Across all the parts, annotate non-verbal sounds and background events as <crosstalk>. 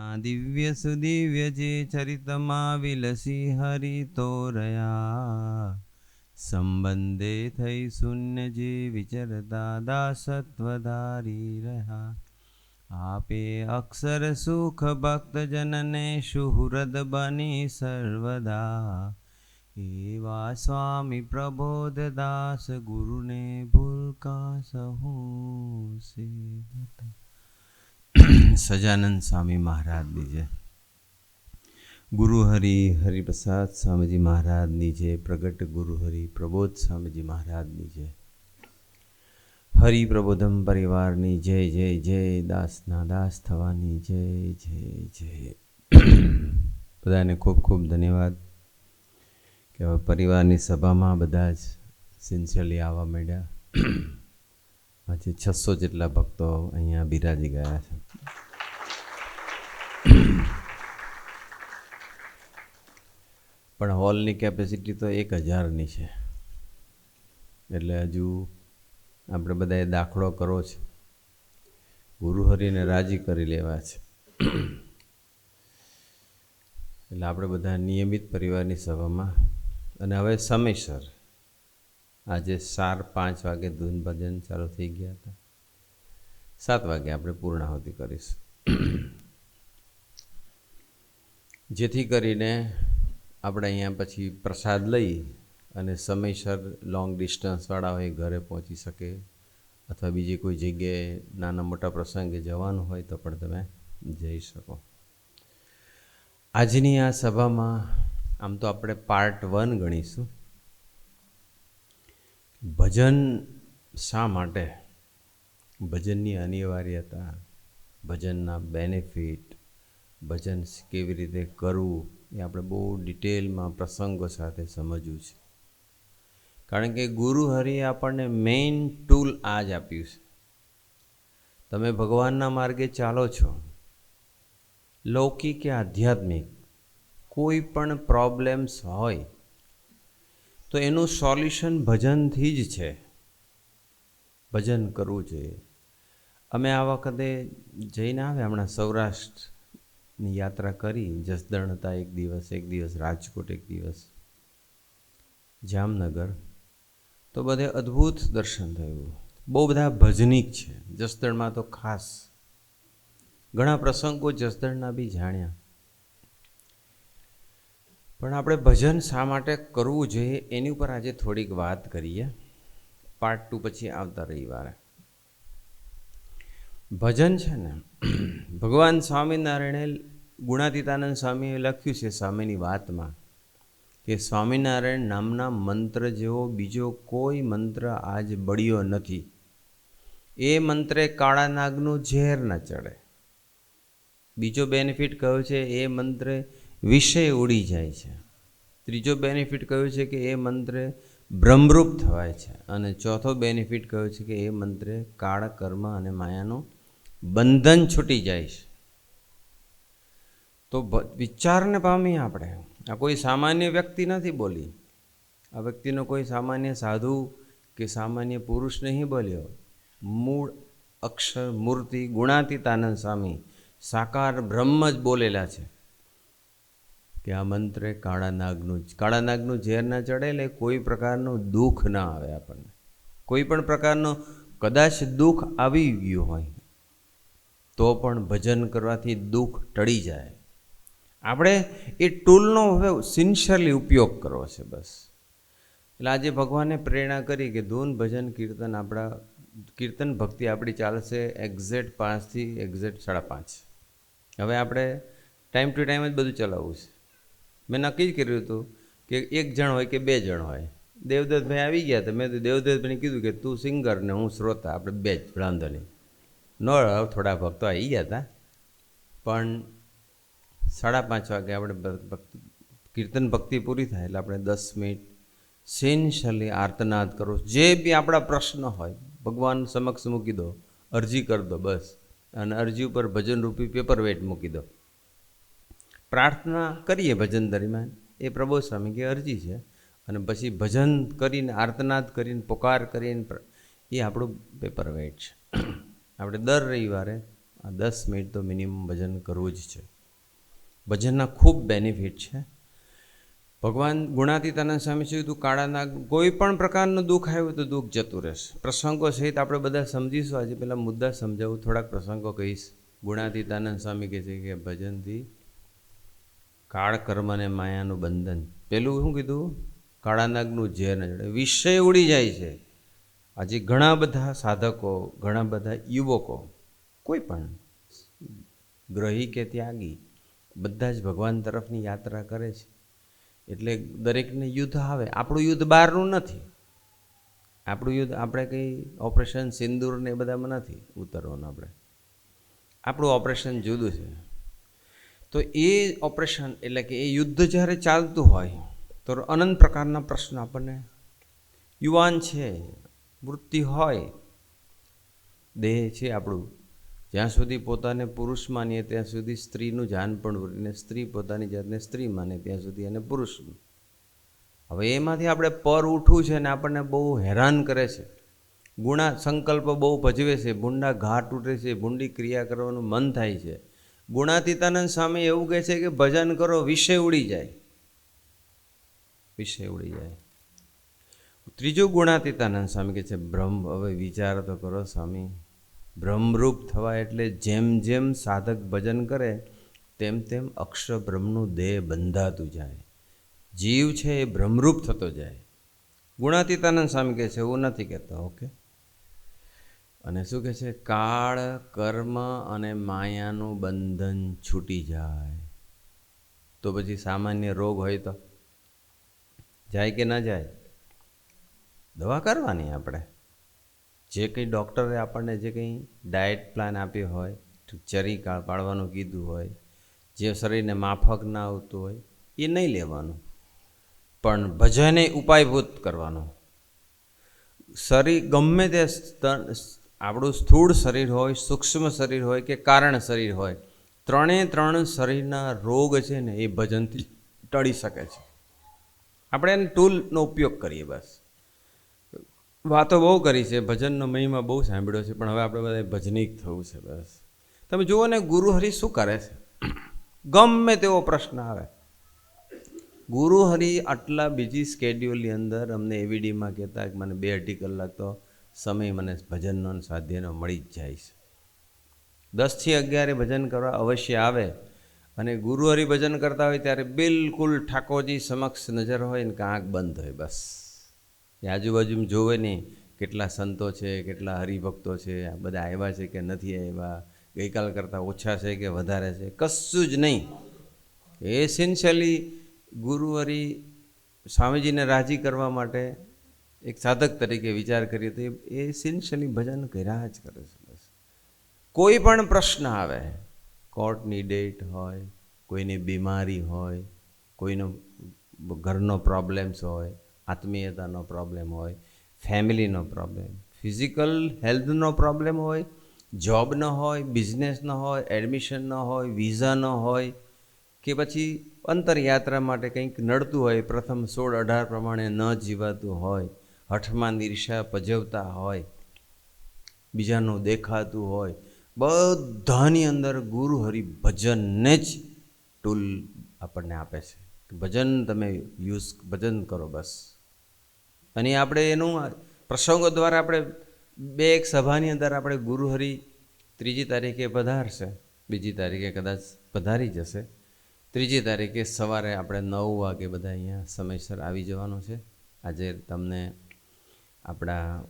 ના દિવ્ય સુદિવ્ય જે ચરિતમાં વિલસી હરિતોરયા સંબંધે થઈ શૂન્ય જે વિચરતા દાસત્વધારી રહ્યા આપે અક્ષર સુખ ભક્તજનને સુહૃદ બની સર્વદા એવા સ્વામી પ્રબોધ દાસ ગુરુને ભૂલકા સહુ સેવતા સજાનંદ સ્વામી મહારાજની છે ગુરુ હરિ હરિપ્રસાદ સ્વામીજી મહારાજની છે પ્રગટ ગુરુ હરિ પ્રબોધ સ્વામીજી મહારાજની છે હરિ પ્રબોધમ પરિવારની જય જય જય દાસના દાસ થવાની જય જય જય. બધાને ખૂબ ખૂબ ધન્યવાદ કે પરિવારની સભામાં બધા જ સિન્સિયરલી આવવા માંડ્યા. આજે છસો જેટલા ભક્તો અહીંયા બિરાજી ગયા છે. પણ હોલની કેપેસિટી તો એક હજારની છે. એટલે હજુ આપણે બધાએ દાખલો કરવો છે. ગુરુહરિને રાજી કરી લેવા છે. એટલે આપણે બધા નિયમિત પરિવારની સભામાં, અને હવે સમયસર આજે સાર પાંચ વાગે ધૂન ભજન ચાલુ થઈ ગયા હતા. સાત વાગે આપણે પૂર્ણાહુતિ કરીશું. જેથી કરીને આપણે અહીંયા પછી પ્રસાદ લઈ અને સમયસર લોંગ ડિસ્ટન્સવાળા હોય, ઘરે પહોંચી શકે અથવા બીજી કોઈ જગ્યાએ નાના મોટા પ્રસંગે જવાનું હોય તો પણ તમે જઈ શકો. આજની આ સભામાં આમ તો આપણે પાર્ટ વન ગણીશું. ભજન શા માટે? ભજનની અનિવાર્યતા, ભજનના બેનિફિટ ભજન કેવી રીતે કરવું એ આપણે બહુ ડિટેલમાં પ્રસંગો સાથે સમજવું છે. કારણ કે ગુરુ હરિએ આપણને મેઇન ટૂલ આ જ આપ્યું છે. તમે ભગવાનના માર્ગે ચાલો છો. લૌકિક કે આધ્યાત્મિક કોઈ પણ પ્રોબ્લેમ્સ હોય તો એનું સોલ્યુશન ભજનથી જ છે. ભજન કરવું જોઈએ. અમે આ વખતે જઈને આવ્યા, હમણાં સૌરાષ્ટ્રની યાત્રા કરી જસદણ હતા એક દિવસ એક દિવસ, રાજકોટ એક દિવસ, જામનગર. તો બધે અદ્ભુત દર્શન થયું. બહુ બધા ભજનિક છે. જસદણમાં તો ખાસ ઘણા પ્રસંગો જસદણના બી જાણ્યા. પણ આપણે ભજન શા માટે કરવું જોઈએ એની ઉપર આજે થોડીક વાત કરીએ. પાર્ટ ટુ પછી આવતા રવિવારે. ભજન છે ને, ભગવાન સ્વામિનારાયણે ગુણાતીતાનંદ સ્વામીએ લખ્યું છે સ્વામીની વાતમાં કે સ્વામિનારાયણ નામના મંત્ર જેવો બીજો કોઈ મંત્ર આજ બળ્યો નથી. એ મંત્રે કાળા નાગનું ઝેર ન ચડે. બીજો બેનિફિટ કયો છે? એ મંત્રે વિષય ઉડી જાય છે. ત્રીજો બેનિફિટ કયો છે કે એ મંત્રે બ્રહ્મરૂપ થવાય છે અને ચોથો બેનિફિટ કયો છે કે એ મંત્રે કાળ, કર્મ અને માયાનું બંધન છૂટી જાય છે. તો વિચારને પામી આપણે. આ કોઈ સામાન્ય વ્યક્તિ નથી બોલી. આ વ્યક્તિનો કોઈ સામાન્ય સાધુ કે સામાન્ય પુરુષ નહીં બોલ્યો. મૂળ અક્ષર, મૂર્તિ, ગુણાતીતાનંદ સ્વામી સાકાર બ્રહ્મ જ બોલેલા છે. કે આ મંત્રે કાળા નાગનું કાળા નાગનું ઝેર ના ચડે એટલે કોઈ પ્રકારનું દુઃખ ના આવે આપણને. કોઈ પણ પ્રકારનો કદાચ દુઃખ આવી ગયું હોય, તો પણ ભજન કરવાથી દુઃખ ટળી જાય. આપણે એ ટૂલનો હવે સિન્સિયરલી ઉપયોગ કરવો છે બસ. એટલે આજે ભગવાને પ્રેરણા કરી કે ધૂન, ભજન, કીર્તન આપણા, કીર્તન ભક્તિ આપણી ચાલશે એક્ઝેક્ટ પાંચથી એક્ઝેક્ટ સાડા પાંચ. હવે આપણે ટાઈમ ટુ ટાઈમ જ બધું ચલાવવું છે. મેં નક્કી જ કર્યું હતું કે એક જણ હોય કે બે જણ હોય. દેવદત્તભાઈ આવી ગયા હતા મેં તો દેવદત્તભાઈને કીધું કે તું સિંગર ને હું શ્રોતા, આપણે બે જ વાંધો નહીં ન થોડા ભક્તો આવી ગયા હતા. પણ સાડા પાંચ વાગે આપણે કીર્તન ભક્તિ પૂરી થાય એટલે આપણે દસ મિનિટ સિન્સિયરલી આર્તનાદ કરો. જે બી આપણા પ્રશ્ન હોય, ભગવાન સમક્ષ મૂકી દો, અરજી કરી દો બસ. અને અરજી ઉપર ભજનરૂપી પેપર વેટ મૂકી દો. પ્રાર્થના કરીએ ભજન દરમિયાન, એ પ્રભુ સ્વામી કે અરજી છે. અને પછી ભજન કરીને, આર્તનાદ કરીને, પોકાર કરીને એ આપણું પેપર વેટ છે. આપણે દર રવિવારે આ દસ મિનિટ તો મિનિમમ ભજન કરવું જ છે. ભજનના ખૂબ બેનિફિટ છે. ભગવાન ગુણાતીતાનંદ સ્વામી છે તું કાળાના કોઈ પણ પ્રકારનું દુઃખ આવ્યું તો દુઃખ જતું રહેશે. પ્રસંગો સહિત આપણે બધા સમજીશું. આજે પહેલાં મુદ્દા સમજાવું, થોડાક પ્રસંગો કહીશ. ગુણાતીતાનંદ સ્વામી કહે છે કે ભજનથી કાળ કર્મ અને માયાનું બંધન. પેલું શું કીધું? કાળાનાગનું ઝેર ન જડે વિષય ઉડી જાય છે. આજે ઘણા બધા સાધકો, ઘણા બધા યુવકો, કોઈ પણ ગ્રહી કે ત્યાગી, બધા જ ભગવાન તરફની યાત્રા કરે છે. એટલે દરેકને યુદ્ધ આવે. આપણું યુદ્ધ બહારનું નથી. આપણું યુદ્ધ આપણે કંઈ ઓપરેશન સિંદૂર ને બધામાં નથી ઉતરવાનું આપણે. આપણું ઓપરેશન જુદું છે. તો એ ઓપરેશન એટલે કે એ યુદ્ધ જ્યારે ચાલતું હોય, તો અનંત પ્રકારના પ્રશ્નો આપણને યુવાન છે, વૃત્તિ હોય, દેહ છે આપણું. જ્યાં સુધી પોતાને પુરુષ માનીએ, ત્યાં સુધી સ્ત્રીનું જાન પણ અને સ્ત્રી પોતાની જાતને સ્ત્રી માને, ત્યાં સુધી એને પુરુષ હવે એમાંથી આપણે પર ઉઠવું છે ને આપણને બહુ હેરાન કરે છે. ગુણા સંકલ્પ બહુ ભજવે છે, ભૂંડા ઘા તૂટે છે, ભૂંડી ક્રિયા કરવાનું મન થાય છે. ગુણાતીતાનંદ સ્વામી એવું કહે છે કે ભજન કરો, વિષય ઉડી જાય. વિષય ઉડી જાય. ત્રીજું ગુણાતીતાનંદ સ્વામી કહે છે, બ્રહ્મ, હવે વિચાર તો કરો સ્વામી. બ્રહ્મરૂપ થવા એટલે જેમ જેમ સાધક ભજન કરે, તેમ તેમ અક્ષર બ્રહ્મનું દેહ બંધાતું જાય. જીવ છે એ બ્રહ્મરૂપ થતો જાય. ગુણાતીતાનંદ સ્વામી કહે છે, એવું નથી કહેતા, ઓકે. અને શું કહે છે? કાળ, કર્મ અને માયાનું બંધન છૂટી જાય. તો પછી સામાન્ય રોગ હોય તો? જાય કે ના જાય? દવા કરવાની આપણે. જે કંઈ ડૉક્ટરે આપણને જે કંઈ ડાયટ પ્લાન આપ્યો હોય, ચરી કાળ પાડવાનું કીધું હોય, જે શરીરને માફક ના આવતું હોય, એ નહીં લેવાનું. પણ ભજને ઉપાયભૂત કરવાનો. શરીર ગમે તે આપણું સ્થૂળ શરીર હોય, સૂક્ષ્મ શરીર હોય કે કારણ શરીર હોય, ત્રણે ત્રણ શરીરના રોગ છે ને એ ભજનથી ટળી શકે છે. આપણે એને ટૂલનો ઉપયોગ કરીએ બસ. વાતો બહુ કરી છે, ભજનનો મહિમા બહુ સાંભળ્યો છે, પણ હવે આપણે બધા ભજનીક થવું છે બસ. તમે જુઓ ને ગુરુહરિ શું કરે છે? ગમે તેવો પ્રશ્ન આવે. ગુરુહરિ આટલા બીજી સ્કેડ્યુલની અંદર અમને એવીડીમાં કહેતા કે મને બે અઢી કલાક તો સમય મને ભજનનો સ્વાધ્યાયનો મળી જ જાય છે. દસથી અગિયારે ભજન કરવા અવશ્ય આવે અને ગુરુહરિ ભજન કરતા હોય ત્યારે બિલકુલ ઠાકોરજી સમક્ષ નજર હોય ને આંખ બંધ હોય બસ. એ આજુબાજુમાં જોવે નહીં કેટલા સંતો છે, કેટલા હરિભક્તો છે, આ બધા આવ્યા છે કે નથી આવ્યા, ગઈકાલ કરતાં ઓછા છે કે વધારે છે, કશું જ નહીં. એસેન્શિયલી ગુરુવરી સ્વામીજીને રાજી કરવા માટે એક સાધક તરીકે વિચાર કરીએ તો એ સિન્શિયલી ભજન કર્યા જ કરે છે બસ. કોઈ પણ પ્રશ્ન આવે, કોર્ટની ડેટ હોય, કોઈની બીમારી હોય, કોઈનો ઘરનો પ્રોબ્લેમ્સ હોય, આત્મીયતાનો પ્રોબ્લેમ હોય, ફેમિલીનો પ્રોબ્લેમ, ફિઝિકલ હેલ્થનો પ્રોબ્લેમ હોય જોબ ન હોય બિઝનેસ ન હોય એડમિશન ન હોય વિઝા ન હોય, કે પછી અંતરયાત્રા માટે કંઈક નડતું હોય, પ્રથમ સોળ અઢાર પ્રમાણે ન જીવાતું હોય હઠમાં નિરીક્ષા પજવતા હોય, બીજાનું દેખાતું હોય, બધાની અંદર ગુરુ હરિ ભજનને જ ટૂલ આપણને આપે છે ભજન તમે યુઝ, ભજન કરો બસ. અને આપણે એનું પ્રસંગો દ્વારા આપણે બે એક સભાની અંદર આપણે ગુરુહરિ ત્રીજી તારીખે પધારશે, બીજી તારીખે કદાચ પધારી જશે. ત્રીજી તારીખે સવારે આપણે નવ વાગે બધા અહીંયા સમયસર આવી જવાનું છે. આજે તમને આપણા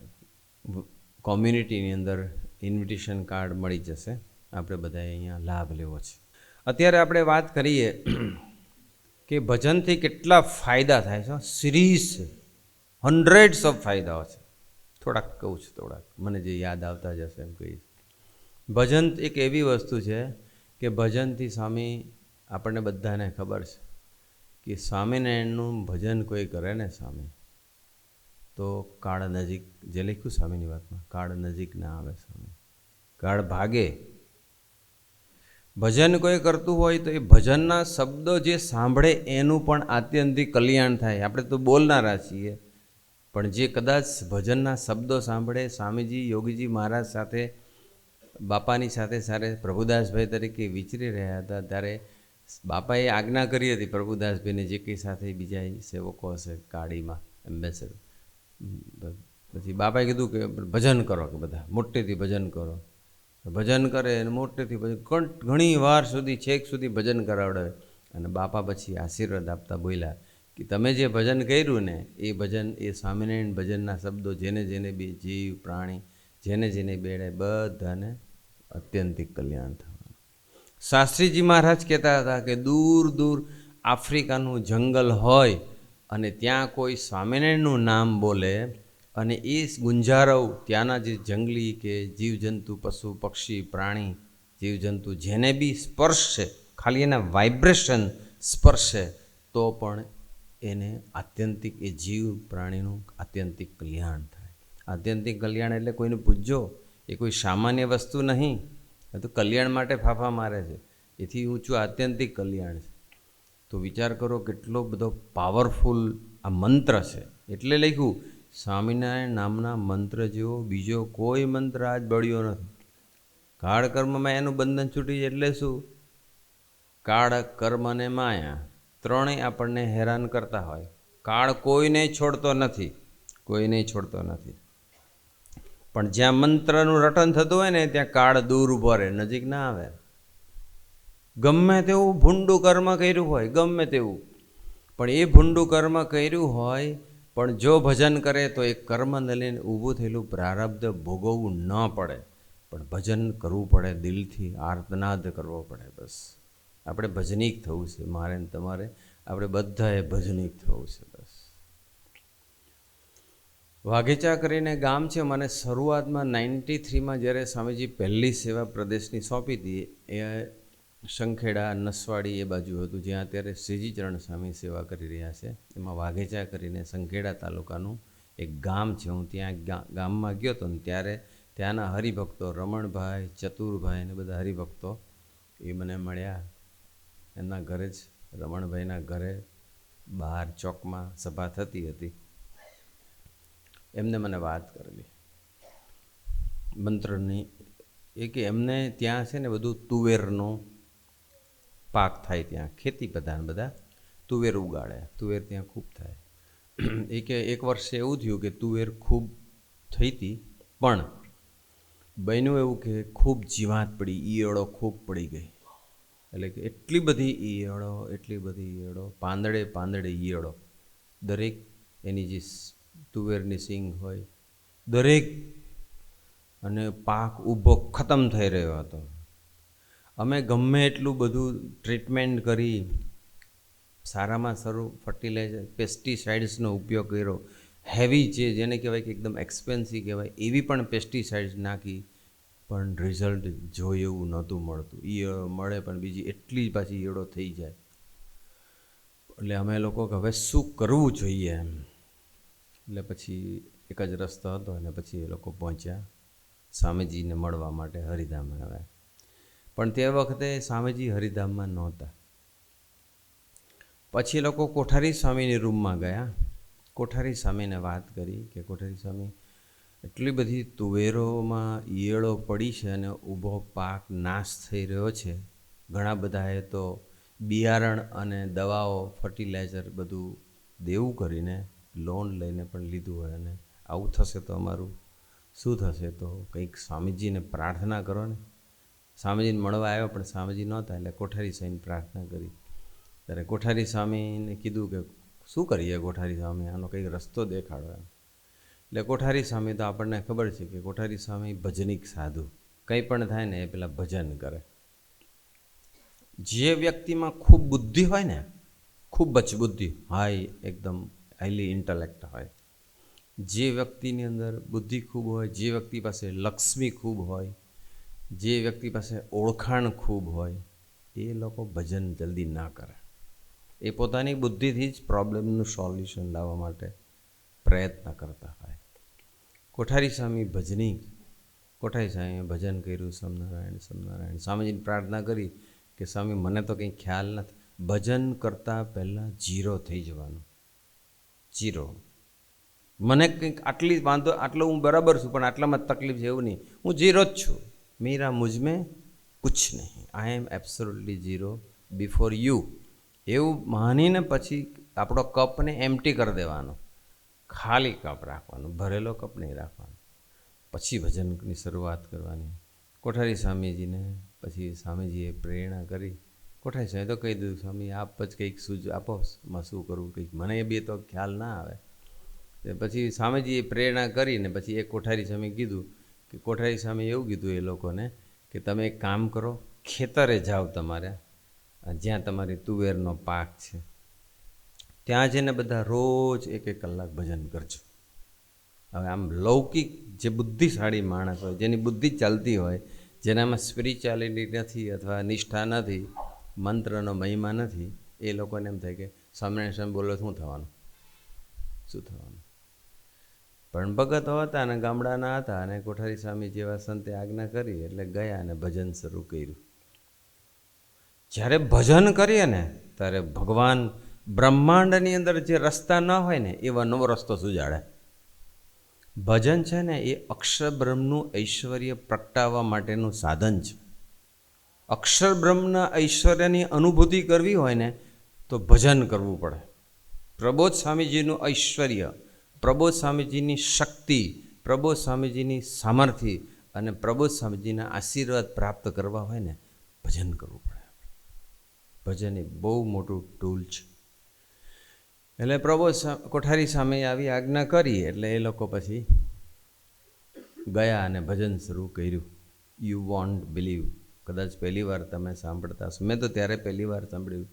કોમ્યુનિટીની અંદર ઇન્વિટેશન કાર્ડ મળી જશે. આપણે બધાએ અહીંયા લાભ લેવો છે. અત્યારે આપણે વાત કરીએ કે ભજનથી કેટલા ફાયદા થાય છે. સિરીઝ હંડ્રેડ્સ ઓફ ફાયદાઓ છે. થોડાક કહું છું થોડાક. મને જે યાદ આવતા જશે એમ કહીશ. ભજન એક એવી વસ્તુ છે કે ભજનથી સ્વામી, આપણને બધાને ખબર છે કે સ્વામિનારાયણનું ભજન કોઈ કરે ને સ્વામી તો કાળ નજીક, જે લખ્યું સ્વામીની વાતમાં, કાળ નજીક ના આવે સ્વામી. કાળ ભાગે. ભજન કોઈ કરતું હોય તો એ ભજનના શબ્દો જે સાંભળે એનું પણ આત્યંતિક કલ્યાણ થાય. આપણે તો બોલનારા છીએ. પણ જે કદાચ ભજનના શબ્દો સાંભળે, સ્વામીજી, યોગીજી મહારાજ સાથે, બાપાની સાથે સાથે પ્રભુદાસભાઈ તરીકે વિચરી રહ્યા હતા, ત્યારે બાપાએ આજ્ઞા કરી હતી પ્રભુદાસભાઈને જે કંઈ સાથે બીજા સેવકો હશે કાળીમાં, એમ્બેસેડર. પછી બાપાએ કીધું કે ભજન કરો કે બધા, મોટેથી ભજન કરો. ભજન કરે અને મોટેથી ભજન, ઘણી વાર સુધી, છેક સુધી ભજન કરાવડે અને બાપા પછી આશીર્વાદ આપતા બોલ્યા કે તમે જે ભજન કર્યું ને, એ ભજન, એ સ્વામિનારાયણ ભજનના શબ્દો જેને જેને બી જીવ, પ્રાણી, જેને જેને બેડે, બધાને અત્યંતિક કલ્યાણ થવાનું. શાસ્ત્રીજી મહારાજ કહેતા હતા કે દૂર દૂર આફ્રિકાનું જંગલ હોય અને ત્યાં કોઈ સ્વામિનારાયણનું નામ બોલે અને એ ગુંજારવ ત્યાંના જે જંગલી કે જીવજંતુ, પશુ, પક્ષી, પ્રાણી, જીવજંતુ જેને બી સ્પર્શશે, ખાલી એના વાઇબ્રેશન સ્પર્શે, તો પણ એને આત્યંતિક એ જીવ પ્રાણીનું આત્યંતિક કલ્યાણ થાય. આત્યંતિક કલ્યાણ એટલે કોઈને પૂછજો એ કોઈ સામાન્ય વસ્તુ નહીં તો કલ્યાણ માટે ફાફા મારે છે. એથી ઊંચું આત્યંતિક કલ્યાણ છે. તો વિચાર કરો કેટલો બધો પાવરફુલ આ મંત્ર છે. એટલે લખ્યું, સ્વામિનારાયણ નામના મંત્ર જેવો બીજો કોઈ મંત્ર આજ બળ્યો નથી. કાળ કર્મમાં એનું બંધન છૂટી જાય એટલે શું? કાળ કર્મ અને માયા ત્રણેય આપણને હેરાન કરતા હોય. કાળ કોઈને છોડતો નથી, કોઈને છોડતો નથી. પણ જ્યાં મંત્રનું રટન થતું હોય ને, ત્યાં કાળ દૂર ઊભો રહે, નજીક ના આવે. ગમે તેવું ભૂંડું કર્મ કર્યું હોય, ગમે તેવું. પણ એ ભૂંડું કર્મ કર્યું હોય, પણ જો ભજન કરે તો એ કર્મને લઈને ઊભું થયેલું પ્રારબ્ધ ભોગવવું ન પડે. પણ ભજન કરવું પડે, દિલથી આર્તનાદ કરવો પડે બસ. આપણે ભજનીક થવું છે, મારે ને તમારે. આપણે બધાએ ભજનીક થવું છે બસ. વાઘેચા કરીને ગામ છે, મને શરૂઆતમાં નાઇન્ટી થ્રીમાં જ્યારે સ્વામીજી પહેલી સેવા પ્રદેશની સોંપી હતી, એ શંખેડા નસવાડી એ બાજુ હતું, જ્યાં અત્યારે શ્રીજી ચરણ સ્વામી સેવા કરી રહ્યા છે. એમાં વાઘેચા કરીને શંખેડા તાલુકાનું એક ગામ છે. હું ત્યાં ગામમાં ગયો હતો ને ત્યારે ત્યાંના હરિભક્તો રમણભાઈ, ચતુરભાઈ ને બધા હરિભક્તો એ મને મળ્યા. એમના ઘરે જ, રમણભાઈના ઘરે બહાર ચોકમાં સભા થતી હતી. એમને મને વાત કરેલી. મંત્રની એ કે એમને ત્યાં છે ને બધું તુવેરનો પાક થાય ત્યાં. ખેતી પ્રધાન બધા તુવેર ઉગાડે. તુવેર ત્યાં ખૂબ થાય. એ કે એક વર્ષે એવું થયું કે તુવેર ખૂબ થઈ હતી, પણ બન્યું એવું કે ખૂબ જીવાત પડી, ઈયળો ખૂબ પડી ગઈ. એટલે કે એટલી બધી ઈયળો, એટલી બધી ઈયળો, પાંદડે પાંદડે ઈયળો. દરેક એની જે તુવેરની સિંગ હોય, દરેક અને પાક ઊભો ખતમ થઈ રહ્યો હતો. અમે ગમે એટલું બધું ટ્રીટમેન્ટ કરી સારામાં સારું ફર્ટિલાઇઝર પેસ્ટિસાઇડ્સનો ઉપયોગ કર્યો. હેવી છે, જેને કહેવાય કે એકદમ એક્સપેન્સિવ કહેવાય, એવી પણ પેસ્ટિસાઇડ્સ નાખી, પણ રિઝલ્ટ જોઈએ એવું નહોતું મળતું. ઈયળો મળે પણ બીજી એટલી જ પાછી ઈયળો થઈ જાય. એટલે અમે લોકો કે હવે શું કરવું જોઈએ એમ. એટલે પછી એક જ રસ્તો હતો અને પછી એ લોકો પહોંચ્યા. સ્વામીજીને મળવા માટે હરિધામ આવ્યા પણ તે વખતે સ્વામીજી હરિધામમાં નહોતા. પછી લોકો કોઠારી સ્વામીની રૂમમાં ગયા. કોઠારી સ્વામીને વાત કરી કે કોઠારી સ્વામી, એટલી બધી તુવેરોમાં ઈયળો પડી છે અને ઊભો પાક નાશ થઈ રહ્યો છે. ઘણા બધાએ તો બિયારણ અને દવાઓ, ફર્ટિલાઇઝર બધું દેવું કરીને લોન લઈને પણ લીધું હોય અને આવું થશે તો અમારું શું થશે? તો કંઈક સ્વામીજીને પ્રાર્થના કરો ને. સ્વામીજીને મળવા આવ્યો, પણ સ્વામીજી નહોતા, એટલે કોઠારી સ્વામીને પ્રાર્થના કરી. ત્યારે કોઠારી સ્વામીને કીધું કે, શું કરીએ કોઠારી સ્વામી? આનો કંઈક રસ્તો દેખાડો એમ. એટલે કોઠારી સ્વામી તો આપણને ખબર છે કે કોઠારી સ્વામી ભજનિક સાધુ. કંઈ પણ થાય ને એ પેલા ભજન કરે. જે વ્યક્તિમાં ખૂબ બુદ્ધિ હોય ને, ખૂબ જ બુદ્ધિ, હાઈ, એકદમ હાઈલી ઇન્ટલેક્ટ હોય. જે વ્યક્તિની અંદર બુદ્ધિ ખૂબ હોય, જે વ્યક્તિ પાસે લક્ષ્મી ખૂબ હોય જે વ્યક્તિ પાસે ઓળખાણ ખૂબ હોય, એ લોકો ભજન જલ્દી ના કરે. એ પોતાની બુદ્ધિથી જ પ્રોબ્લેમનું સોલ્યુશન લાવવા માટે પ્રયત્ન કરતા હોય. કોઠારી સ્વામી ભજની, કોઠારી સ્વામીએ ભજન કર્યું સમનારાયણ સમનારાયણ સ્વામીજીને પ્રાર્થના કરી કે, સ્વામી, મને તો કંઈ ખ્યાલ નથી. ભજન કરતાં પહેલાં જીરો થઈ જવાનું. જીરો. મને કંઈક આટલી વાંધો, આટલો હું બરાબર છું, પણ આટલામાં તકલીફ છે એવું નહીં. હું જીરો જ છું. मीरा मुझ में कुछ नहीं I am absolutely zero before you એવું માનીને પછી આપણો કપને એમ્પ્ટી કરી દેવાનો ખાલી કપ રાખવાનો ભરેલો કપ નહીં રાખવાનો પછી ભજનની શરૂઆત કરવાની કોઠારી સ્વામીજીને પછી સ્વામીજીએ પ્રેરણા કરી કોઠારી સ્વામી તો કહી દીધું સ્વામી આપ જ કંઈક સૂજ આપો માં શું કરવું કંઈક મને એ બે તો ખ્યાલ ના આવે તે પછી સ્વામીજીએ પ્રેરણા કરીને પછી એક કોઠારી સ્વામી કીધું કે કોઠારી સામે એવું કીધું એ લોકોને કે તમે એક કામ કરો, ખેતરે જાઓ તમારે જ્યાં તમારી તુવેરનો પાક છે. ત્યાં જઈને બધા રોજ એક એક કલાક ભજન કરજો. હવે આમ લૌકિક જે બુદ્ધિશાળી માણસ હોય, જેની બુદ્ધિ ચાલતી હોય, જેનામાં સ્પિરિચ્યુઆલિટી નથી અથવા નિષ્ઠા નથી, મંત્રનો મહિમા નથી, એ લોકોને એમ થાય કે સામે સામે બોલો, શું થવાનું? શું થવાનું? પણ ભગતો હતા અને ગામડાના હતા અને કોઠારી સ્વામી જેવા સંતે આજ્ઞા કરી એટલે ગયા અને ભજન શરૂ કર્યું. જ્યારે ભજન કરીએ ને, ત્યારે ભગવાન બ્રહ્માંડની અંદર જે રસ્તા ન હોય ને, એવા નવો રસ્તો સુજાડે. ભજન છે ને, એ અક્ષરબ્રહ્મનું ઐશ્વર્ય પ્રગટાવવા માટેનું સાધન છે. અક્ષરબ્રહ્મના ઐશ્વર્યની અનુભૂતિ કરવી હોય ને, તો ભજન કરવું પડે. પ્રબોધ સ્વામીજીનું ઐશ્વર્ય પ્રબોધ સ્વામીજીની શક્તિ, પ્રબોધ સ્વામીજીની સામર્થ્ય અને પ્રબોધ સ્વામીજીના આશીર્વાદ પ્રાપ્ત કરવા હોય ને, ભજન કરવું પડે. ભજન એ બહુ મોટું ટૂલ છે. એટલે પ્રબોધ કોઠારી સામે આવી આજ્ઞા કરી એટલે એ લોકો પછી ગયા અને ભજન શરૂ કર્યું. યુ વોન્ટ બિલીવ કદાચ પહેલી વાર તમે સાંભળતા હશો. મેં તો ત્યારે પહેલી વાર સાંભળ્યું.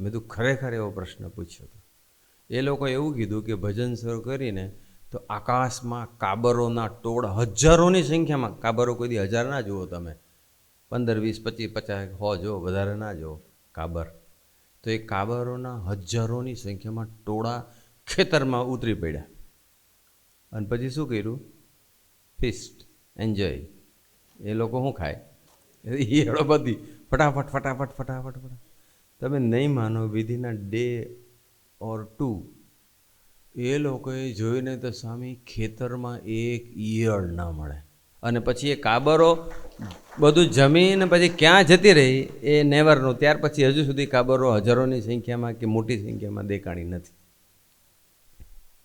મેં તો ખરેખર એવો પ્રશ્ન પૂછ્યો હતો. એ લોકો એવું કીધું કે ભજન શરૂ કરીને તો આકાશમાં કાબરોના ટોળ હજારોની સંખ્યામાં, કાબરો કોઈ દી હજાર ના જુઓ તમે. પંદર, વીસ, પચીસ, પચાસ, હો જો વધારે ના જુઓ, કાબર. તો એ કાબરોના હજારોની સંખ્યામાં ટોળા ખેતરમાં ઉતરી પડ્યા. અને પછી શું કર્યું? Fist, enjoy. એ લોકો શું ખાય? એ હેળો બધી. ફટાફટ ફટાફટ ફટાફટ ફટાફટ. તમે નહીં માનો, વિધિના ડે ઓર ટુ, એ લોકોએ જોઈને તો સ્વામી ખેતરમાં એક ઈયળ ના મળે. અને પછી એ કાબરો બધું જમીન પછી ક્યાં જતી રહી એ નેવરનું ત્યાર પછી હજુ સુધી કાબરો હજારોની સંખ્યામાં કે મોટી સંખ્યામાં દેખાણી નથી.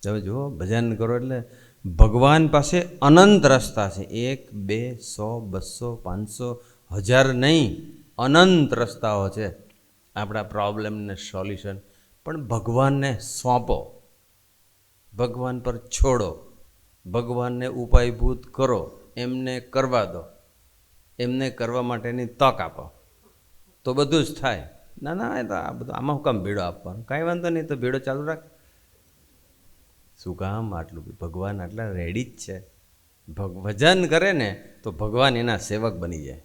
તમે જુઓ, ભજન કરો એટલે ભગવાન પાસે અનંત રસ્તા છે. એક, બે, સો, બસો, પાંચસો, હજાર નહીં, અનંત રસ્તાઓ છે. આપણા પ્રોબ્લેમને સોલ્યુશન પણ ભગવાનને સોંપો. ભગવાન પર છોડો. ભગવાનને ઉપાયભૂત કરો. એમને કરવા દો. એમને કરવા માટેની તક આપો. તો બધું જ થાય. ના ના, એ તો આ બધું આમાં હું કામ ભેડો આપવાનો? કાંઈ વાંધો નહીં, તો ભેડો ચાલુ રાખ. શું કામ આટલું ભગવાન આટલા રેડી જ છે. ભજન કરે ને, તો ભગવાન એના સેવક બની જાય.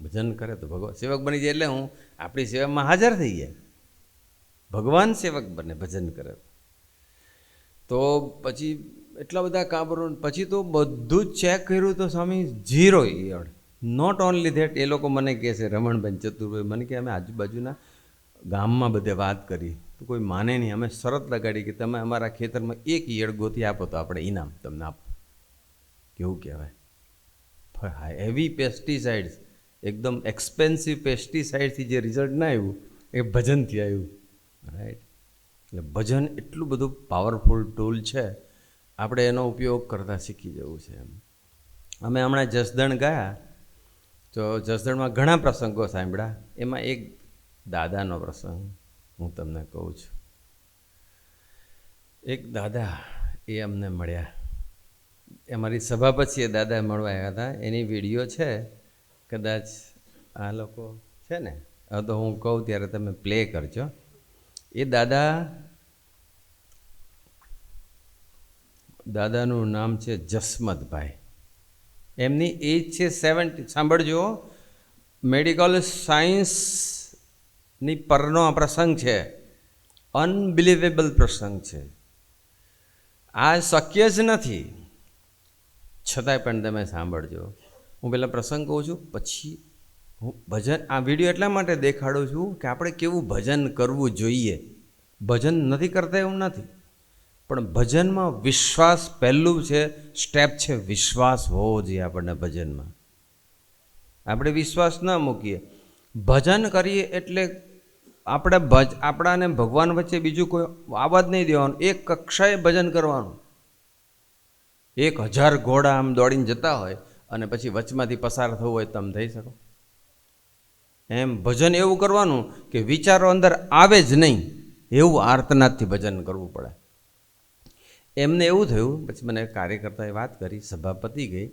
ભજન કરે તો ભગવાન, સેવક બની જાય એટલે હું આપણી સેવામાં હાજર થઈ જાય ભગવાન સેવક બને, ભજન કરે. તો પછી એટલા બધા કાબરો, પછી તો બધું જ ચેક કર્યું તો સ્વામી ઝીરો ઈયળ નોટ ઓનલી ધેટ એ લોકો મને કહે છે, રમણબેન ચતુરભાઈ, મને કે અમે આજુબાજુના ગામમાં બધે વાત કરી. તો કોઈ માને નહીં, અમે શરત લગાડી કે તમે અમારા ખેતરમાં એક ઈયળ ગોતી આપો તો આપણે ઇનામ તમને આપો. કેવું કહેવાય? હેવી પેસ્ટિસાઇડ્સ એકદમ એક્સપેન્સિવ પેસ્ટિસાઇડથી જે રિઝલ્ટ ના આવ્યું, એ ભજનથી આવ્યું. રાઈટ એટલે ભજન એટલું બધું પાવરફુલ ટૂલ છે, આપણે એનો ઉપયોગ કરતાં શીખી જવું છે એમ. અમે હમણાં જસદણ ગયા, તો જસદણમાં ઘણા પ્રસંગો સાંભળ્યા. એમાં એક દાદાનો પ્રસંગ હું તમને કહું છું. એક દાદા એ અમને મળ્યા. અમારી સભા પછી એ દાદા મળવા આવ્યા હતા. એની વીડિયો છે, કદાચ આ લોકો છે ને? તો હું કહું ત્યારે તમે પ્લે કરજો. એ દાદા, દાદાનું નામ છે જસમતભાઈ. એમની એજ છે સેવન્ટી સાંભળજો. મેડિકલ સાયન્સની પરનો આ પ્રસંગ છે. અનબિલિવેબલ પ્રસંગ છે. આ શક્ય જ નથી. છતાંય પણ તમે સાંભળજો. હું પહેલાં પ્રસંગ કહું છું, પછી હું ભજન, આ વીડિયો એટલા માટે દેખાડું છું કે આપણે કેવું ભજન કરવું જોઈએ. ભજન નથી કરતા એવું નથી. પણ ભજનમાં વિશ્વાસ પહેલું છે, સ્ટેપ છે, વિશ્વાસ હોવો જોઈએ આપણને ભજનમાં. આપણે વિશ્વાસ ન મૂકીએ. ભજન કરીએ એટલે આપણે ભજ, આપણાને ભગવાન વચ્ચે બીજું કોઈ આવવા જ નહીં દેવાનું. એક કક્ષાએ ભજન કરવાનું. એક હજાર ઘોડા આમ દોડીને જતા હોય અને પછી વચમાંથી પસાર થવું હોય તમે થઈ શકો. એમ ભજન એવું કરવાનું કે વિચારો અંદર આવે જ નહીં, એવું આર્તનાદથી ભજન કરવું પડે. એમને એવું થયું, પછી મને કાર્યકર્તાએ વાત કરી સભા પતી ગઈ.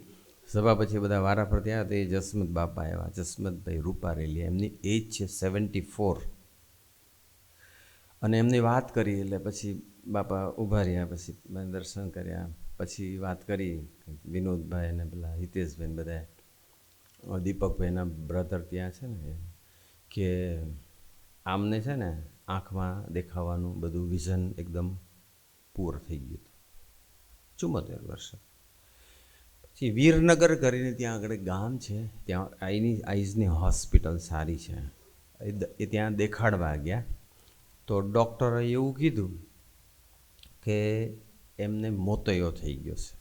સભા પછી બધા વારા ફરતી આવ્યા તો એ જસમત બાપા આવ્યા, જસમતભાઈ રૂપારેલી, એમની એજ છે સેવન્ટી ફોર અને એમની વાત કરી, એટલે પછી બાપા ઊભા રહ્યા, પછી દર્શન કર્યા, પછી વાત કરી વિનોદભાઈ અને પેલા હિતેશભાઈ બધા દીપકભાઈના બ્રધર ત્યાં છે ને, કે આમને છે ને આંખમાં દેખાવાનું બધું વિઝન એકદમ પૂર થઈ ગયું હતું. ચુમ્મોતેર વર્ષ. પછી વીરનગર કરીને ત્યાં આગળ ગામ છે, ત્યાં આઈની, આઈઝની હોસ્પિટલ સારી છે. એ ત્યાં દેખાડવા ગયા. તો ડૉક્ટરે એવું કીધું કે એમને મોતયો થઈ ગયો છે.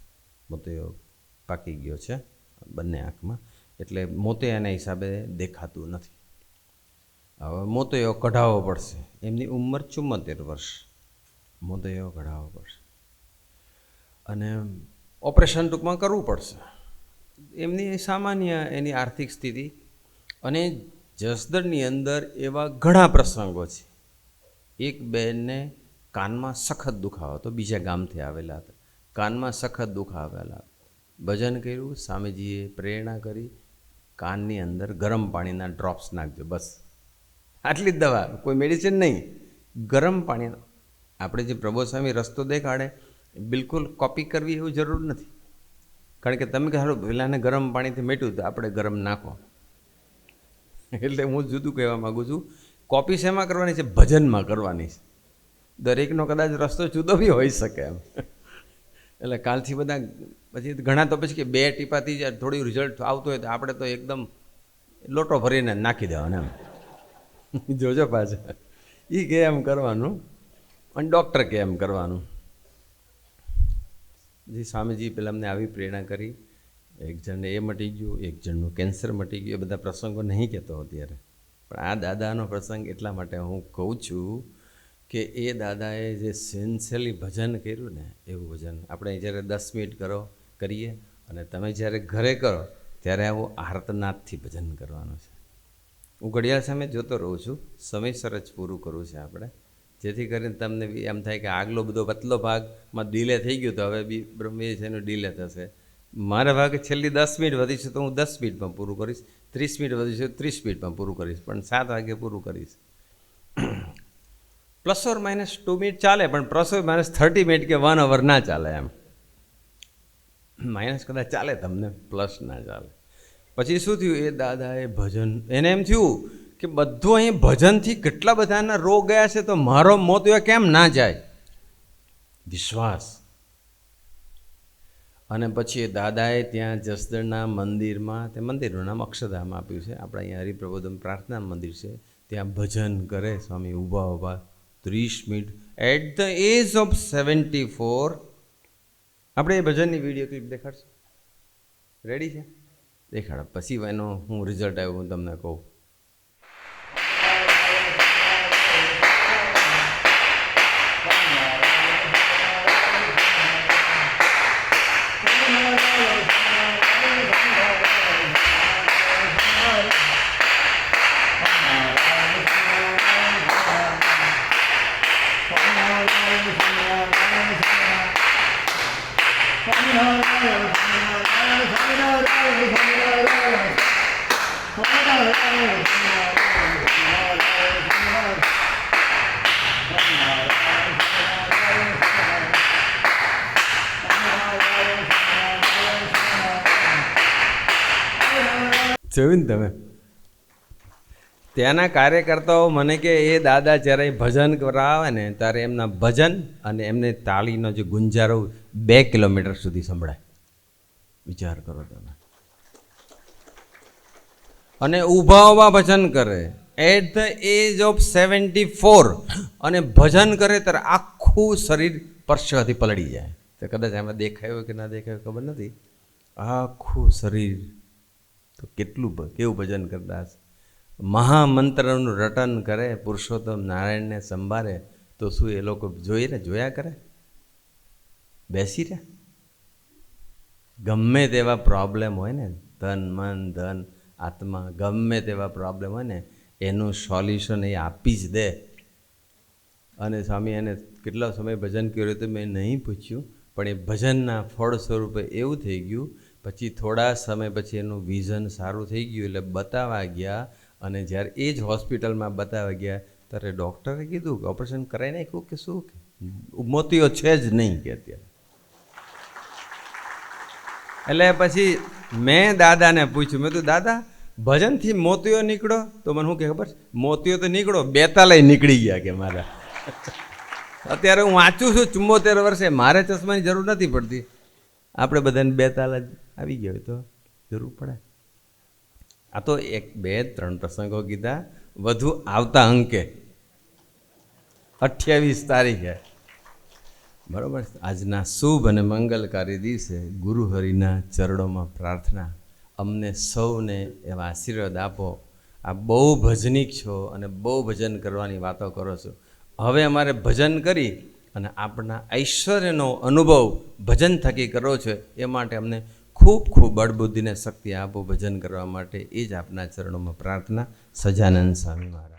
મોતયો પાકી ગયો છે બંને આંખમાં. એટલે મોતયાના હિસાબે દેખાતું નથી. હવે મોતયો કઢાવવો પડશે. એમની ઉંમર ચુમ્મોતેર વર્ષ. મોતયો કઢાવવો પડશે. અને ઓપરેશન ટૂંકમાં કરવું પડશે. એમની સામાન્ય એની આર્થિક સ્થિતિ અને જસદણની અંદર એવા ઘણા પ્રસંગો છે. એક બેનને કાનમાં સખત દુખાવો હતો. બીજા ગામથી આવેલા હતા. કાનમાં સખત દુખાવેલા ભજન કર્યું, સ્વામીજીએ પ્રેરણા કરી કાનની અંદર ગરમ પાણીના ડ્રોપ્સ નાખજો, બસ. આટલી જ દવા, કોઈ મેડિસિન નહીં. ગરમ પાણી, આપણે જે પ્રભુ સ્વામી રસ્તો દેખાડે, બિલકુલ કોપી કરવી એવું જરૂર નથી. કારણ કે તમે કહો પહેલાંને ગરમ પાણીથી મેટ્યું તો આપણે ગરમ નાખો. એટલે હું જુદું કહેવા માગું છું કોપી શેમાં કરવાની છે? ભજનમાં કરવાની છે. દરેકનો કદાચ રસ્તો જુદો બી હોઈ શકે એમ. એટલે કાલથી બધા પછી ઘણા તો પછી કે બે ટીપાથી જ થોડી રિઝલ્ટ આવતું હોય તો આપણે તો એકદમ લોટો ભરીને નાખી દેવાનો એમ. <laughs> જોજો પાછા. એ કે એમ કરવાનું. અને ડૉક્ટર કે એમ કરવાનું. જે સ્વામીજી પેલા અમને આવી પ્રેરણા કરી. એક જણને એ મટી ગયું, એક જણનું કેન્સર મટી ગયું. એ બધા પ્રસંગો નહીં કહેતો અત્યારે. પણ આ દાદાનો પ્રસંગ એટલા માટે હું કહું છું કે એ દાદાએ જે સિન્સિયરલી ભજન કર્યું ને, એવું ભજન. આપણે જ્યારે દસ મિનિટ કરો કરીએ અને તમે જ્યારે ઘરે કરો, ત્યારે આવું આર્તનાદથી ભજન કરવાનું છે. હું ઘડિયાળ સામે જોતો રહું છું સમયસર જ પૂરું કરવું છે આપણે. જેથી કરીને તમને બી એમ થાય કે આગલો બધો પતલો ભાગમાં ડીલે થઈ ગયું તો હવે બી બ્રહ્મે છે એનું ડીલે થશે. મારા ભાગે છેલ્લી દસ મિનિટ વધી છે તો હું દસ મિનિટમાં પૂરું કરીશ, ત્રીસ મિનિટ વધી છે ત્રીસ મિનિટમાં પૂરું કરીશ, પણ સાત વાગે પૂરું કરીશ. <clears throat> Plus or minus two minute ચાલે, પણ plus or minus thirty minute કે વન અવર ના ચાલે એમ. માઇનસ કદાચ ચાલે તમને, પ્લસ ના ચાલે. પછી શું થયું? એ દાદાએ ભજન, એને એમ થયું કે બધું અહીં ભજનથી કેટલા બધાના રોગ ગયા છે તો મારો મોત એ કેમ ના જાય? વિશ્વાસ. અને પછી એ દાદાએ ત્યાં જસદણના મંદિરમાં, તે મંદિરનું નામ અક્ષરધામ આપ્યું છે. આપણે અહીંયા હરિપ્રબોધન પ્રાર્થના મંદિર છે. ત્યાં ભજન કરે, સ્વામી ઊભા ઊભા, ત્રીસ minute. At the age of seventy four આપણે એ ભજનની વીડિયો ક્લિપ દેખાડશું? રેડી છે? દેખાડો. પછી એનો હું રિઝલ્ટ આવ્યું, હું તમને કહું. જોયું ને તમે ત્યાંના કાર્યકર્તાઓ મને કે, એ દાદા જ્યારે ભજન કરવા ને, ત્યારે એમના ભજન અને એમને તાળીનો જે ગુંજારો બે કિલોમીટર સુધી સંભળાય. વિચાર કરો તમે. અને ઊભા ઊભા ભજન કરે. At the age of seventy four અને ભજન કરે ત્યારે આખું શરીર પરસેવાથી પલળી જાય. તો કદાચ એમાં દેખાયું કે ના દેખાયું ખબર નથી. આખું શરીર. તો કેટલું કેવું ભજન કરતા હશે મહામંત્રનું રટન કરે, પુરુષોત્તમ નારાયણને સંભાળે, તો શું એ લોકો જોઈ રહે જોયા કરે? બેસી રહે ગમે તેવા પ્રોબ્લેમ હોય ને, ધન, મન, ધન, આત્મા, ગમે તેવા પ્રોબ્લેમ હોય ને, એનું સોલ્યુશન એ આપી જ દે. અને સ્વામી એને કેટલો સમય ભજન કર્યું તો મેં નહીં પૂછ્યું, પણ એ ભજનના ફળ સ્વરૂપે એવું થઈ ગયું, પછી થોડા સમય પછી એનું વિઝન સારું થઈ ગયું, એટલે બતાવવા ગયા અને જ્યારે એ જ હોસ્પિટલમાં બતાવવા ગયા, ત્યારે ડૉક્ટરે કીધું કે ઓપરેશન કરાવી નાખ્યું કે શું કે? મોતીઓ છે જ નહીં કે અત્યારે. એટલે પછી મેં દાદાને પૂછ્યું, મેં તો દાદા, ભજનથી મોતીઓ નીકળો? તો મને શું કે ખબર? છે? મોતીઓ તો નીકળો, બેતાલય નીકળી ગયા કે મારા. અત્યારે હું વાંચું છું, ચુમ્મોતેર વર્ષે મારે ચશ્માની જરૂર નથી પડતી. આપણે બધાને બેતાલ જ આવી ગયો હોય તો જરૂર પડે. આ તો એક, બે, ત્રણ પ્રસંગો કીધા. વધુ આવતા અંકે. અઠ્યાવીસ તારીખે. બરાબર? આજના શુભ અને મંગલકારી દિવસે ગુરુ હરિના ચરણોમાં પ્રાર્થના. અમને સૌને એવા આશીર્વાદ આપો. આ બહુ ભજનિક છો અને બહુ ભજન કરવાની વાતો કરો છો. હવે અમારે ભજન કરી અને આપણા ઐશ્વર્યનો અનુભવ ભજન થકી કરો છો એ માટે અમને ખૂબ ખૂબ બળબુદ્ધિને શક્તિ આપો, ભજન કરવા માટે એ જ આપના ચરણોમાં પ્રાર્થના. સજાનંદ સ્વામી મહારાજ.